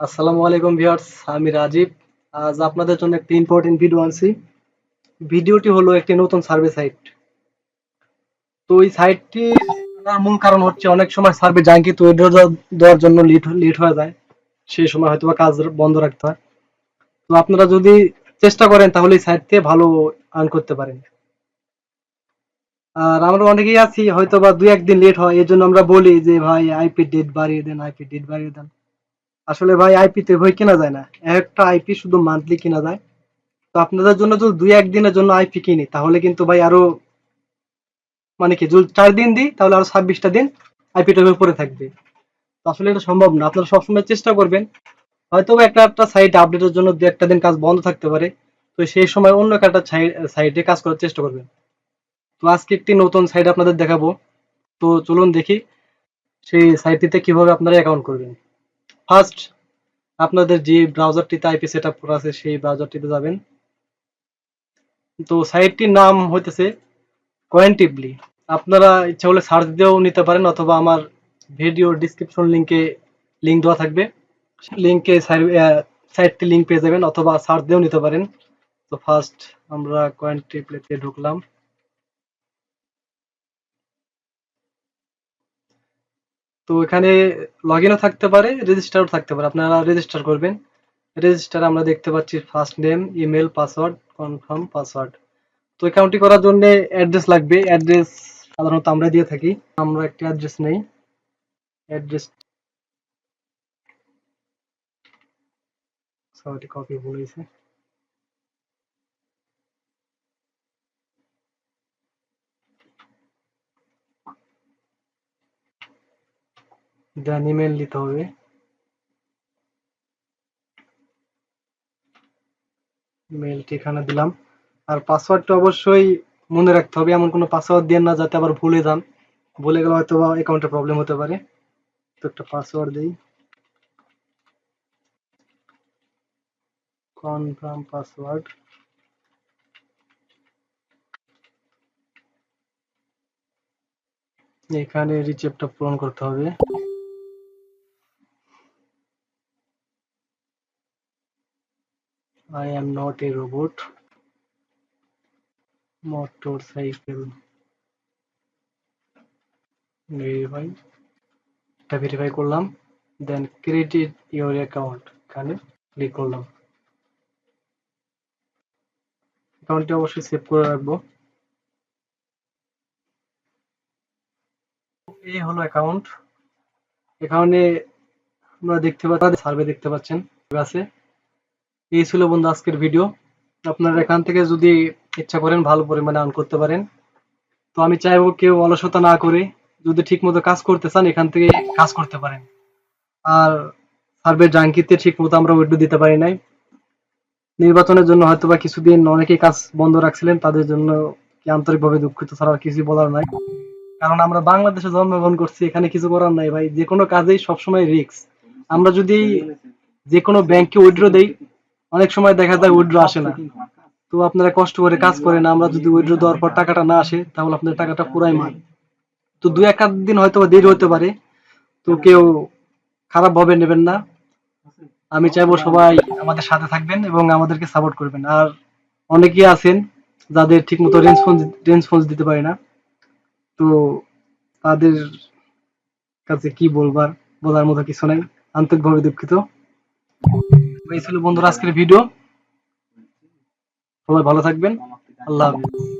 আসসালামু আলাইকুম ভিউয়ার্স, আমি রাজীব। আজ আপনাদের জন্য একটি ইম্পর্টেন্ট ভিডিও আনছি। ভিডিওটি হলো একটি নতুন সার্ভে সাইট তো এই সাইটটি মূল কারণ হচ্ছে অনেক সময় সার্ভে জাঙ্কি তৈরি দেওয়ার জন্য লেট লেট হয়ে যায়। সেই সময় হয়তো কাজ বন্ধ রাখতে হয়। তো আপনারা যদি চেষ্টা করেন, তাহলে এই সাইট থেকে ভালো আর্ন করতে পারেন। আর আমরা অনেকেই আছি হয়তো বা দুই একদিন লেট হয় এই জন্য আমরা বলি যে, ভাই আইপি ডেট বাড়িয়ে দেন আইপি ডেট বাড়িয়ে দেন। আসলে ভাই আইপি তে বই কেনা যায় না। একটা আইপি শুধু মান্থলি কেনা যায়। তো আপনাদের জন্য যদি দুই একদিনের জন্য আইপি কিনি, তাহলে কিন্তু ভাই আরও মানে কি, যদি চার দিন দিই, তাহলে আরও ছাব্বিশটা দিন আইপিটার উপরে থাকবে। আসলে এটা সম্ভব না। আপনারা সবসময় চেষ্টা করবেন। হয়তো একটা একটা সাইট আপডেটের জন্য দু, একটা দিন কাজ বন্ধ থাকতে পারে। তো সেই সময় অন্য একটা সাইটে কাজ করার চেষ্টা করবেন। তো আজকে একটি নতুন সাইট আপনাদের দেখাবো। তো চলুন দেখি সেই সাইটটিতে কীভাবে আপনারা অ্যাকাউন্ট করবেন। ফার্স্ট আপনাদের যে ব্রাউজারটিতে আইপি সেট আপ করা আছে, সেই ব্রাউজারটিতে যাবেন। তো সাইটটির নাম হইতেছে কোয়েন্টিভলি আপনারা ইচ্ছা হলে সার্চ দিয়েও নিতে পারেন, অথবা আমার ভিডিও ডিসক্রিপশন লিংকে লিঙ্ক দেওয়া থাকবে। লিংকে সাইটটি লিঙ্ক পেয়ে যাবেন, অথবা সার্চ দিয়েও নিতে পারেন। তো ফার্স্ট আমরা কোয়েন্টিভলিতে ঢুকলাম। তো এখানে লগ ইনও থাকতে পারে রেজিস্টারও থাকতে পারে। আপনারা রেজিস্টার করবেন। রেজিস্টার আমরা দেখতে পাচ্ছি first name email password confirm password তো অ্যাকাউন্টটি করার জন্য অ্যাড্রেস লাগবে। অ্যাড্রেস সাধারণত আমরা দিয়ে থাকি। আমরা একটা অ্যাড্রেস নেই। অ্যাড্রেস সরি কপি ভুল হয়েছে। ইমেল দিতে হবে। মেলটি ঠিকানা দিলাম। আর পাসওয়ার্ডটা অবশ্যই মনে রাখতে হবে, এমন কোনো পাসওয়ার্ড দেন না যাতে আবার ভুলে যান। ভুলে গেলে হয়তো বা অ্যাকাউন্টে প্রবলেম হতে পারে। তো একটা পাসওয়ার্ড দিই। কনফার্ম পাসওয়ার্ড এখানে রিচেপ্টটা পূরণ করতে হবে। I am not a robot. Motorcycle. Verify এটা ভেরিফাই করলাম দেন ক্রেডিট ইউর অ্যাকাউন্ট এখানে ক্লিক করলাম। অ্যাকাউন্টটি অবশ্যই সেভ করে রাখব। এই হলো অ্যাকাউন্ট এখানে আমরা দেখতে পাচ্ছি সার্ভে দেখতে পাচ্ছেন আছে? এই ছিল বন্ধু আজকের ভিডিও আপনারা এখান থেকে যদি ইচ্ছা করেন ভালো পরিমাণে আর্ন করতে পারেন। তো আমি চাইব কেউ অলসতা না করে যদি ঠিক মতো কাজ করতে চান, এখান থেকে কাজ করতে পারেন। আর সার্ভে জাঙ্কিতে ঠিক মতো আমরা উইড্রো দিতে পারি নাই। নির্বাচনের জন্য হয়তো বা কিছুদিন অনেকেই কাজ বন্ধ রাখছিলেন, তাদের জন্য আন্তরিকভাবে দুঃখিত ছাড়া কিছু বলার নাই। কারণ আমরা বাংলাদেশে জন্মগ্রহণ করছি, এখানে কিছু করার নাই ভাই। যে কোনো কাজেই সবসময় রিস্ক আমরা যদি যে কোনো ব্যাংকে উইড্রো দেই অনেক সময় দেখা যায় উইড্রো আসে না। তো আপনারা কষ্ট করে কাজ করেন আমরা যদি উইড্রো দেওয়ার পর টাকাটা না আসে তাহলে আপনার টাকাটা পুরাই মার তো দুই এক দিন হয়তো দেরি হতে পারে। তো কেউ খারাপ ভাবে নেবেন না। আমি চাইব সবাই আমাদের সাথে থাকবেন এবং আমাদেরকে সাপোর্ট করবেন। আর অনেকেই আছেন যাদের ঠিক মতো রেসপন্স রেসপন্স দিতে পারে না। তো তাদের কাছে কি বলবার বলার মতো কিছু নাই। আন্তরিকভাবে দুঃখিত। এই ছিল বন্ধুরা আজকের ভিডিও সবাই ভালো থাকবেন। আল্লাহ হাফিজ।